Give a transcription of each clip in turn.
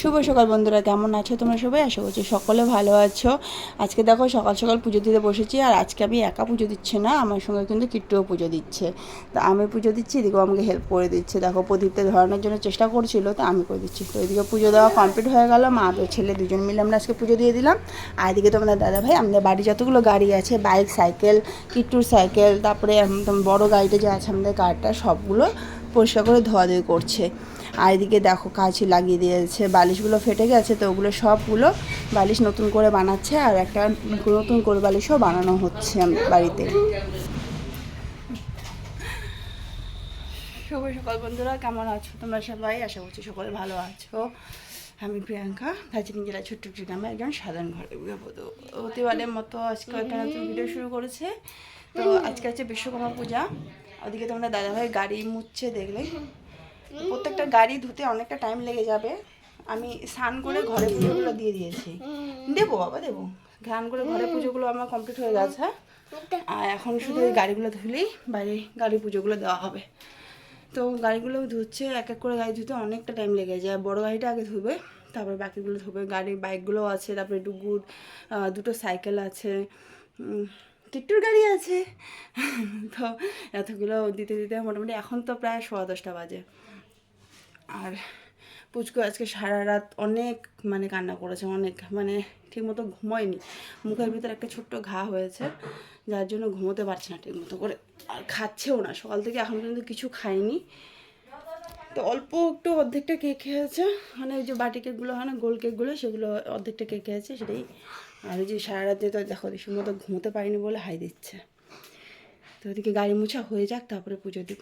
শুভ সকাল বন্ধুরা, কেমন আছো তোমরা সবাই? আশা করছি সকলে ভালো আছো। আজকে দেখো সকাল সকাল পুজো দিতে বসেছি, আর আজকে আমি একা পুজো দিচ্ছে না, আমার সঙ্গে কিন্তু কিট্টুও পুজো দিচ্ছে। তা আমি পুজো দিচ্ছি, এদিকেও আমাকে হেল্প করে দিচ্ছে। দেখো প্রদীপটা ধরানোর জন্য চেষ্টা করছিল, তো আমি করে দিচ্ছি। তো এদিকে পুজো দেওয়া কমপ্লিট হয়ে গেল, মা আর ছেলে দুজন মিলে আমরা আজকে পুজো দিয়ে দিলাম। আর এদিকে তো আমাদের দাদা ভাই আমাদের বাড়ি যতগুলো গাড়ি আছে বাইক সাইকেল কিট্টুর সাইকেল তারপরে বড় গাড়িটা যে আছে আমাদের কারটা সবগুলো পরিষ্কার করে ধোয়াধুয়ি করছে। আর এদিকে দেখো কাছি লাগিয়ে দিয়েছে, বালিশগুলো ফেটে গেছে, তো ওগুলো সবগুলো বালিশ নতুন করে বানাচ্ছে আর একটা নতুন করে বালিশও বানানো হচ্ছে বাড়িতে। শুভ সকাল বন্ধুরা, কেমন আছো তোমরা সবাই? আশা করছি সকলে ভালো আছো। আমি প্রিয়াঙ্কা দার্জিলিং জেলার ছোট্ট একটি গ্রামে একজন সাধারণ ঘরে গৃহবধূ। প্রতিবারের মতো আজকে একটা নতুন ভিডিও শুরু করেছে। তো আজকে হচ্ছে বিশ্বকর্মা পূজা। ওদিকে তোমরা দাদাভাই গাড়ি মুছছে, দেখলে? প্রত্যেকটা গাড়ি ধুতে অনেকটা টাইম লেগে যাবে। আমি স্নান করে ঘরে পুজোগুলো দিয়ে দিয়েছি। দেবো বাবা, দেবো। স্নান করে ঘরে পুজোগুলো আমার কমপ্লিট হয়ে গেছে। আর এখন শুধু এই গাড়িগুলো ধুলেই বাইরে গাড়ি পুজোগুলো দেওয়া হবে। তো গাড়িগুলো ধুচ্ছে, এক এক করে গাড়ি ধুতে অনেকটা টাইম লেগে যায়। বড় গাড়িটা আগে ধুবে, তারপরে বাকিগুলো ধুবে। গাড়ির বাইকগুলো আছে, তারপরে ডুগুর দুটো সাইকেল আছে। টিট্টুর গাড়ি আছে। তো এতগুলো দিতে দিতে মোটামুটি এখন তো প্রায় সোয়া দশটা বাজে। আর পুচকু আজকে সারা রাত অনেক মানে কান্না করেছে, অনেক মানে ঠিকমতো ঘুমোয়নি। মুখের ভিতরে একটা ছোট্ট ঘা হয়েছে, যার জন্য ঘুমোতে পারছে না ঠিকমতো করে। আর খাচ্ছেও না, সকাল থেকে এখন পর্যন্ত কিছু খায়নি। তো অল্প একটু অর্ধেকটা কেক খেয়েছে মানে ওই যে বাটি কেকগুলো হয় না, গোল কেকগুলো, সেগুলো অর্ধেকটা কেক খেয়েছে, সেটাই আর ওই যে সারা রাত তো দেখো সময় মতো ঘুমোতে পারিনি বলে হাই দিচ্ছে। তো ওদিকে গাড়ি মোছা হয়ে যাক, তারপরে পুজো দিব।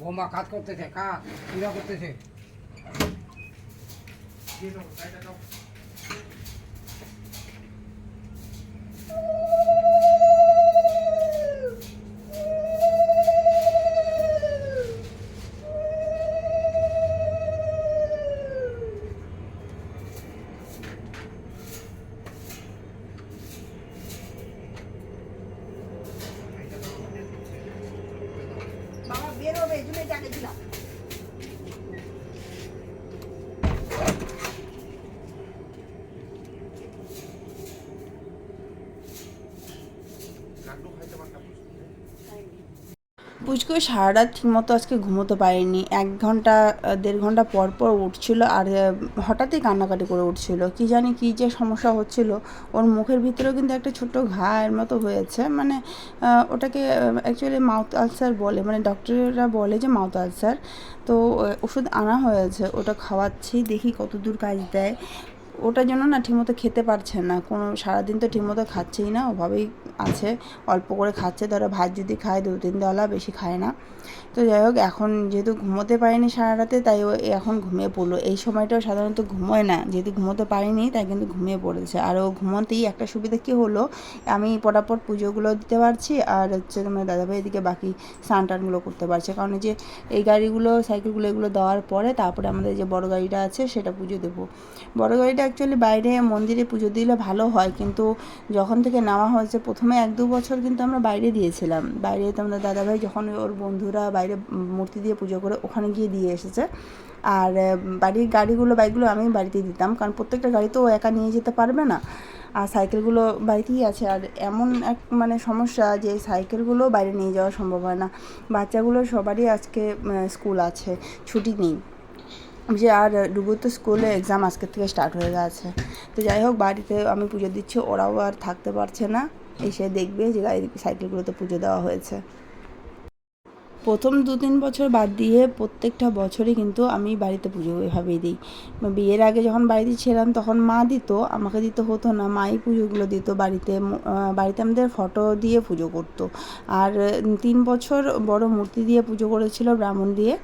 বৌমা কাজ করতেছে কাজ পূজা করতেছে। হবে এই জন্য জানিয়ে দিলাম পুচকু সারা রাত ঠিকমতো আজকে ঘুমোতে পারেনি। এক ঘণ্টা, দেড় ঘণ্টা পর পর উঠছিল আর হঠাৎই কান্নাকাটি করে উঠছিল। কি জানি কি যে সমস্যা হচ্ছিল। ওর মুখের ভিতরেও কিন্তু একটা ছোট্ট ঘায়ের মতো হয়েছে। মানে ওটাকে অ্যাকচুয়ালি মাউথ আলসার বলে। মানে ডক্টররা বলে যে মাউথ আলসার তো ওষুধ আনা হয়েছে। ওটা খাওয়াচ্ছি, দেখি কত দূর কাজ দেয়। ওটার জন্য না ঠিকমতো খেতে পারছে না। কোনো সারাদিন তো ঠিকমতো খাচ্ছেই না ওভাবেই আছে। অল্প করে খাচ্ছে। ধরো ভাত যদি খায় দু তিন দলা বেশি খায় না। তো যাই হোক, এখন যেহেতু ঘুমোতে পারিনি সারা রাতে তাই ও এখন ঘুমিয়ে পড়ল। এই সময়টাও সাধারণত ঘুমোয় না। যেহেতু ঘুমোতে পারিনি, তাই কিন্তু ঘুমিয়ে পড়েছে। আর ও ঘুমোতেই একটা সুবিধা কী হলো, আমি পটাপট পুজোগুলো দিতে পারছি, আর হচ্ছে তোমার দাদাভাই এদিকে বাকি স্নান টানগুলো করতে পারছে। কারণ যে এই গাড়িগুলো, সাইকেলগুলো এগুলো দেওয়ার পরে, তারপরে আমাদের যে বড় গাড়িটা আছে, সেটা পুজো দেবো। বড় গাড়িটা অ্যাকচুয়ালি বাইরে মন্দিরে পুজো দিলে ভালো হয়। কিন্তু যখন থেকে নেওয়া হয়েছে, প্রথমে এক দু বছর কিন্তু আমরা বাইরে দিয়েছিলাম। বাইরে তো আমাদের দাদাভাই যখন ওর বন্ধুরা বাইরে মূর্তি দিয়ে পুজো করে ওখানে গিয়ে দিয়ে এসেছে। আর বাড়ির গাড়িগুলো, বাইকগুলো আমি বাড়িতে দিতাম। কারণ প্রত্যেকটা গাড়ি তো একা নিয়ে যেতে পারবে না। আর সাইকেলগুলো বাড়িতেই আছে। আর এমন এক মানে সমস্যা যে সাইকেলগুলো বাইরে নিয়ে যাওয়া সম্ভব হয় না। বাচ্চাগুলো সবারই আজকে স্কুল আছে। ছুটি নেই। যে আর ডুবুর তো স্কুলে এক্সাম আজকের থেকে স্টার্ট হয়ে গেছে। তো যাই হোক, বাড়িতে আমি পুজো দিচ্ছি, ওরাও আর থাকতে পারছে না। এসে দেখবে যে গাড়ি সাইকেলগুলোতে পুজো দেওয়া হয়েছে। প্রথম দু তিন বছর বাদ দিয়ে প্রত্যেকটা বছরই কিন্তু আমি বাড়িতে পুজো এভাবেই দিই। বিয়ের আগে যখন বাড়িতে ছিলাম তখন মা দিত, আমাকে দিতে, হতো না। মাই পুজোগুলো দিত বাড়িতে। বাড়িতে আমাদের ফটো দিয়ে পুজো করতো। আর তিন বছর বড় মূর্তি দিয়ে পুজো করেছিল ব্রাহ্মণ দিয়ে।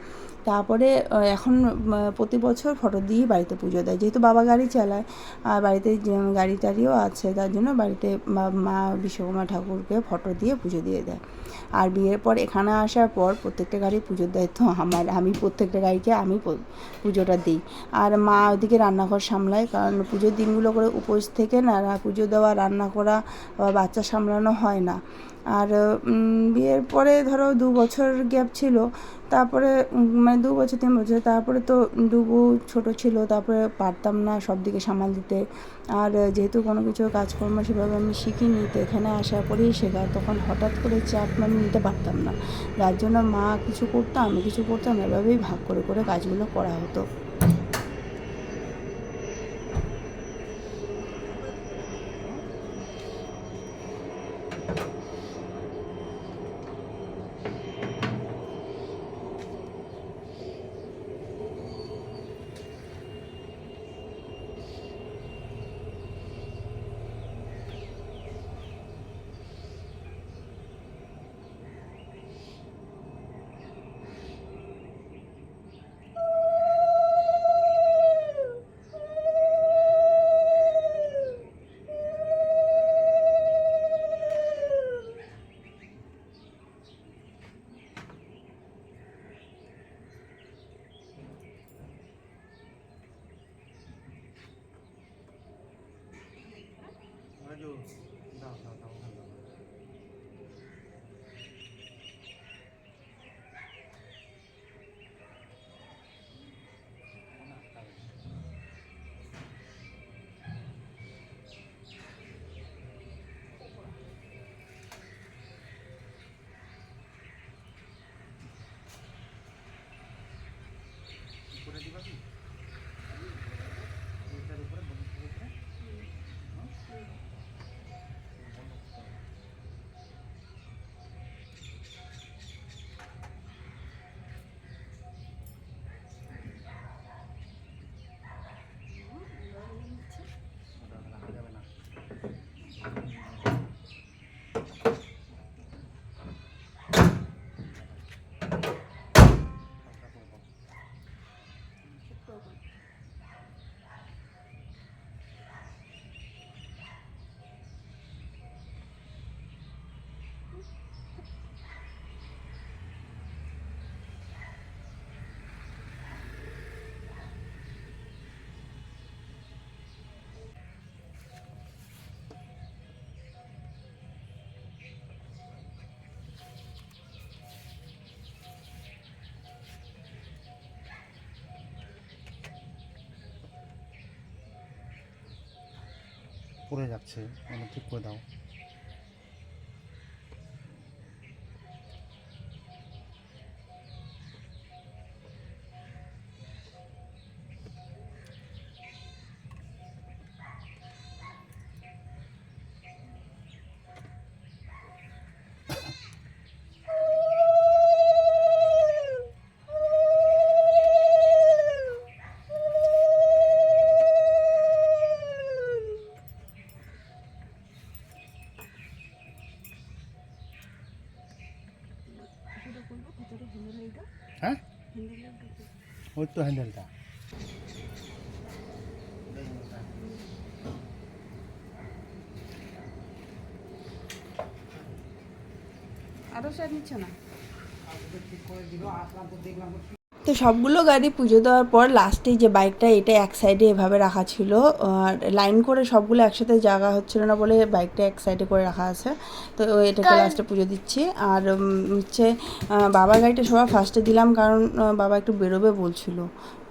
তারপরে এখন প্রতি বছর ফটো দিয়ে বাড়িতে পুজো দেয়। যেহেতু বাবা গাড়ি চালায়, আর বাড়িতে গাড়ি টাড়িও আছে, তার জন্য বাড়িতে মা- বিশ্বকর্মা ঠাকুরকে ফটো দিয়ে পুজো দিয়ে দেয়। আর বিয়ের পর এখানে আসার পর প্রত্যেকটা গাড়ি পুজোর দায়িত্ব আমার। আমি প্রত্যেকটা গাড়িকে আমি পুজোটা দিই। আর মা ওদিকে রান্নাঘর সামলায়, কারণ পুজোর দিনগুলো করে উপোস থেকে না, পুজো দেওয়া, রান্না করা বা বাচ্চা সামলানো হয় না। আর বিয়ের পরে ধরো দু বছর গ্যাপ ছিল, তারপরে মানে দু বছর, তিন বছর, তারপরে তো ডুবু ছোট ছিল, তারপরে পারতাম না সব দিকে সামাল দিতে। আর যেহেতু কোনো কিছু কাজকর্ম সেভাবে আমি শিখিনি, তো এখানে আসার পরেই শেখা তখন হঠাৎ করে চাপ আমি নিতে পারতাম না। যার জন্য মা, কিছু করতাম আমি কিছু করতাম, এভাবেই ভাগ করে করে কাজগুলো করা হতো। পড়ে যাচ্ছে মানে ঠিক করে দাও হ্যাঁ ওই তো হ্যান্ডেলটা আরও স্যার নিচ্ছে না? ঠিক করে দিল আসলাম তো দেখলাম তো সবগুলো গাড়ি পুজো দেওয়ার পর লাস্টে যে বাইকটা এটা এক সাইডে এভাবে রাখা ছিল। আর লাইন করে সবগুলো একসাথে জায়গা হচ্ছিল না বলে বাইকটা এক সাইডে করে রাখা আছে। তো এটাকে লাস্টে পুজো দিচ্ছি। আর হচ্ছে বাবার গাড়িটা সবার ফার্স্টে দিলাম কারণ বাবা একটু বেরোবে বলছিল।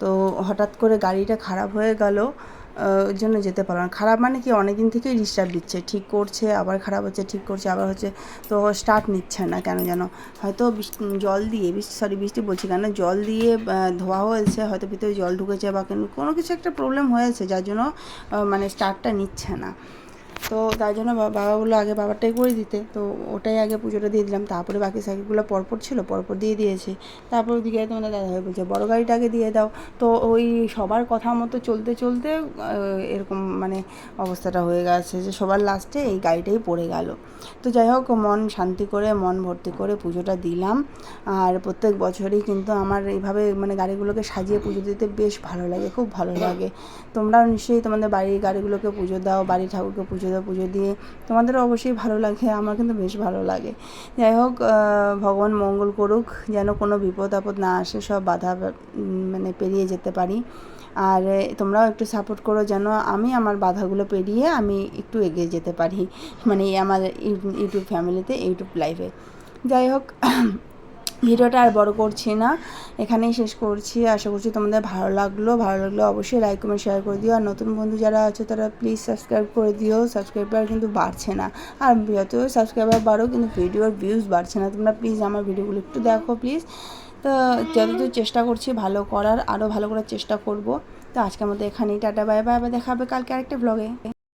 তো হঠাৎ করে গাড়িটা খারাপ হয়ে গেল। ওই জন্য যেতে পারলাম না। খারাপ মানে কি অনেক দিন থেকেই ডিস্টার্ব দিচ্ছে। ঠিক করছে, আবার খারাপ হচ্ছে, ঠিক করছে, আবার হচ্ছে তো স্টার্ট নিচ্ছে না কেন যেন। হয়তো জল দিয়ে বৃষ্টি সরি বৃষ্টি বলছি কেন, জল দিয়ে ধোয়া হয়েছে, হয়তো ভিতরে জল ঢুকেছে বা কোনো কিছু একটা প্রবলেম হয়েছে, যার জন্য মানে স্টার্টটা নিচ্ছে না। তো তাই জন্য বাবা বলল আগে বাবারটাই করে দিতে। তো ওটাই আগে পুজোটা দিয়ে দিলাম। তারপরে বাকি সাইকেলগুলো পরপর ছিল, পরপর দিয়ে দিয়েছে। তারপর ওদিকে তোমাদের দাদা ভাই বলছে, বড়ো আগে দিয়ে দাও। তো ওই সবার কথা মতো চলতে চলতে এরকম মানে অবস্থাটা হয়ে গেছে যে সবার লাস্টে এই গাড়িটাই পড়ে গেল। তো যাই হোক, মন শান্তি করে, মন ভর্তি করে পুজোটা দিলাম। আর প্রত্যেক বছরই কিন্তু আমার এইভাবে মানে গাড়িগুলোকে সাজিয়ে পুজো দিতে বেশ ভালো লাগে, খুব ভালো লাগে। তোমরাও নিশ্চয়ই তোমাদের বাড়ির গাড়িগুলোকে পুজো দাও, বাড়ির ঠাকুরকে পুজো দাও পুজো দিয়ে তোমাদের অবশ্যই ভালো লাগে, আমার কিন্তু বেশ ভালো লাগে। যাই হোক ভগবান মঙ্গল করুক, যেন কোনো বিপদ আপদ না আসে, সব বাধা মানে পেরিয়ে যেতে পারি। আর তোমরাও একটু সাপোর্ট করো যেন আমি আমার বাধাগুলো পেরিয়ে আমি একটু এগিয়ে যেতে পারি মানে আমার ইউ- ইউটিউব ফ্যামিলিতে ইউটিউব লাইফে যাই হোক ভিডিওটা আর বড় করছি না। এখানেই শেষ করছি। আশা করছি তোমাদের ভালো লাগল। ভালো লাগলে অবশ্যই লাইক কমেন্ট শেয়ার করে দিও। আর নতুন বন্ধু যারা আছে, তারা প্লিজ সাবস্ক্রাইব করে দিও। সাবস্ক্রাইবার কিন্তু বাড়ছে না। আর যত সাবস্ক্রাইবার বাড়ো, কিন্তু ভিডিওর ভিউজ বাড়ছে না। তোমরা প্লিজ আমার ভিডিওগুলো একটু দেখো প্লিজ তো যতদূর চেষ্টা করছি ভালো করার আরও ভালো করার চেষ্টা করব। তো আজকের মতো এখানেই, টাটা বাই বাই আবার দেখা হবে কালকে আরেকটা ব্লগে